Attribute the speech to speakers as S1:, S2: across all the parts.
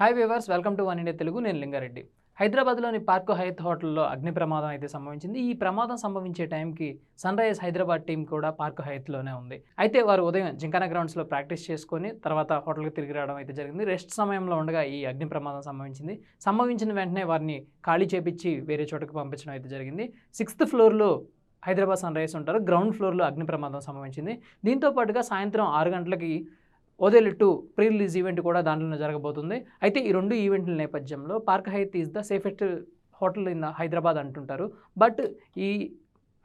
S1: Hi viewers welcome to One India Telugu నేను లింగారెడ్డి. హైదరాబాద్లోని park Hayath హోటల్లో అగ్ని ప్రమాదం అయితే సంభవించింది. ఈ ప్రమాదం సంభవించే టైంకి సన్ రైజ్ హైదరాబాద్ టీం కూడా పార్క్ హయత్లోనే ఉంది. అయితే వారు ఉదయం జింకానా గ్రౌండ్స్లో ప్రాక్టీస్ చేసుకొని తర్వాత హోటల్కి తిరిగి రావడం అయితే జరిగింది. రెస్ట్ సమయంలో ఉండగా ఈ అగ్ని ప్రమాదం సంభవించింది. సంభవించిన వెంటనే వారిని ఖాళీ చేపించి వేరే చోటుకు పంపించడం అయితే జరిగింది. సిక్స్త్ ఫ్లోర్లో హైదరాబాద్ సన్ రైజ్ ఉంటారు. గ్రౌండ్ ఫ్లోర్లో అగ్ని ప్రమాదం సంభవించింది. దీంతో పాటుగా సాయంత్రం ఆరు గంటలకి Odela two pre release event కూడా దాంట్లోనే జరగబోతుంది. అయితే ఈ రెండు ఈవెంట్ల నేపథ్యంలో Park Hyatt is the safest hotel in Hyderabad అంటుంటారు. బట్ ఈ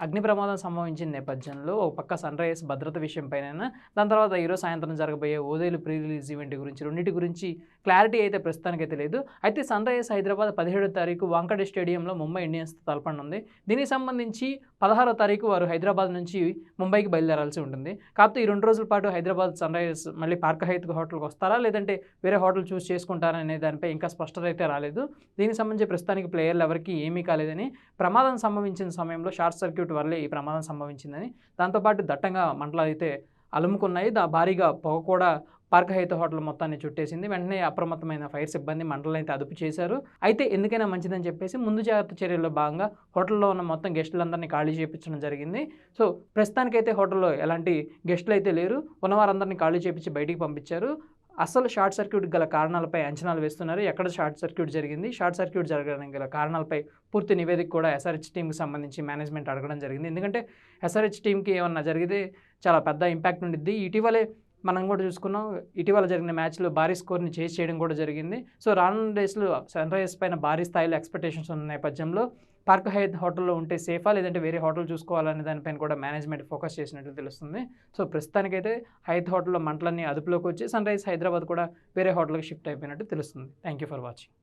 S1: అగ్ని ప్రమాదం సంభవించిన నేపథ్యంలో ఒక పక్క సన్ రైజర్స్ భద్రత విషయంపైనైనా దాని తర్వాత ఈరోజు సాయంత్రం జరగబోయే ఓదేలు ప్రీ రిలీజ్ ఈవెంట్ గురించి రెండింటి గురించి క్లారిటీ అయితే ప్రస్తుతానికైతే లేదు. అయితే సన్ రైజర్స్ హైదరాబాద్ పదిహేడో తారీఖు వాంకడే స్టేడియంలో ముంబై ఇండియన్స్తో తలపనుంది దీనికి సంబంధించి పదహారో తారీఖు వారు హైదరాబాద్ నుంచి ముంబైకి బయలుదేరాల్సి ఉంటుంది. కాకపోతే ఈ రెండు రోజుల పాటు హైదరాబాద్ సన్ రైజర్స్ మళ్ళీ పార్క్ హైత్ హోటల్కి వస్తారా లేదంటే వేరే హోటల్ చూస్ చేసుకుంటారా అనే దానిపై ఇంకా స్పష్టత అయితే రాలేదు. దీనికి సంబంధించి ప్రస్తుతానికి ప్లేయర్లు ఎవరికి ఏమీ కాలేదని ప్రమాదం సంభవించిన సమయంలో షార్ట్ సర్క్యూట్ వల్లే ఈ ప్రమాదం సంభవించిందని. దాంతోపాటు దట్టంగా మంటలు అయితే అలుముకున్నాయి. దా భారీగా పొగ కూడా పార్క్ హైత హోటల్ మొత్తాన్ని చుట్టేసింది. వెంటనే అప్రమత్తమైన ఫైర్ సిబ్బంది మంటలను అయితే అదుపు చేశారు. అయితే ఎందుకైనా మంచిదని చెప్పేసి ముందు జాగ్రత్త చర్యల్లో భాగంగా హోటల్లో ఉన్న మొత్తం గెస్టులందరినీ ఖాళీ చేయించడం జరిగింది. సో ప్రస్తుతానికైతే హోటల్లో ఎలాంటి గెస్టులు అయితే లేరు. ఉన్నవారందరినీ ఖాళీ చేయించి బయటికి పంపించారు. అసలు షార్ట్ సర్క్యూట్ గల కారణాలపై అంచనాలు వేస్తున్నారు. ఎక్కడ షార్ట్ సర్క్యూట్ జరిగింది? షార్ట్ సర్క్యూట్ జరగడానికి గల కారణాలపై పూర్తి నివేదిక కూడా ఎస్ఆర్హెచ్ టీంకి సంబంధించి మేనేజ్మెంట్ అడగడం జరిగింది. ఎందుకంటే ఎస్ఆర్హెచ్ టీంకి ఏమన్నా జరిగితే చాలా పెద్ద ఇంపాక్ట్ ఉండిద్ది. ఇటీవలే మనం కూడా చూసుకున్నాం. ఇటీవల జరిగిన మ్యాచ్లో భారీ స్కోర్ని చేసి చేయడం కూడా జరిగింది. సో రానున్న డేస్లో సన్ రైజర్స్ పైన భారీ స్థాయిలో ఎక్స్పెక్టేషన్స్ ఉన్న నేపథ్యంలో పార్క్ హైత్ హోటల్లో ఉంటే సేఫా? లేదంటే వేరే హోటల్ చూసుకోవాలనే దానిపైన కూడా మేనేజ్మెంట్ ఫోకస్ చేసినట్టు తెలుస్తుంది. సో ప్రస్తుతానికైతే హైత్ హోటల్లో మంటలన్నీ అదుపులోకి వచ్చి సన్ రైజ్ హైదరాబాద్ కూడా వేరే హోటల్కి షిఫ్ట్ అయిపోయినట్టు తెలుస్తుంది. Thank you for watching.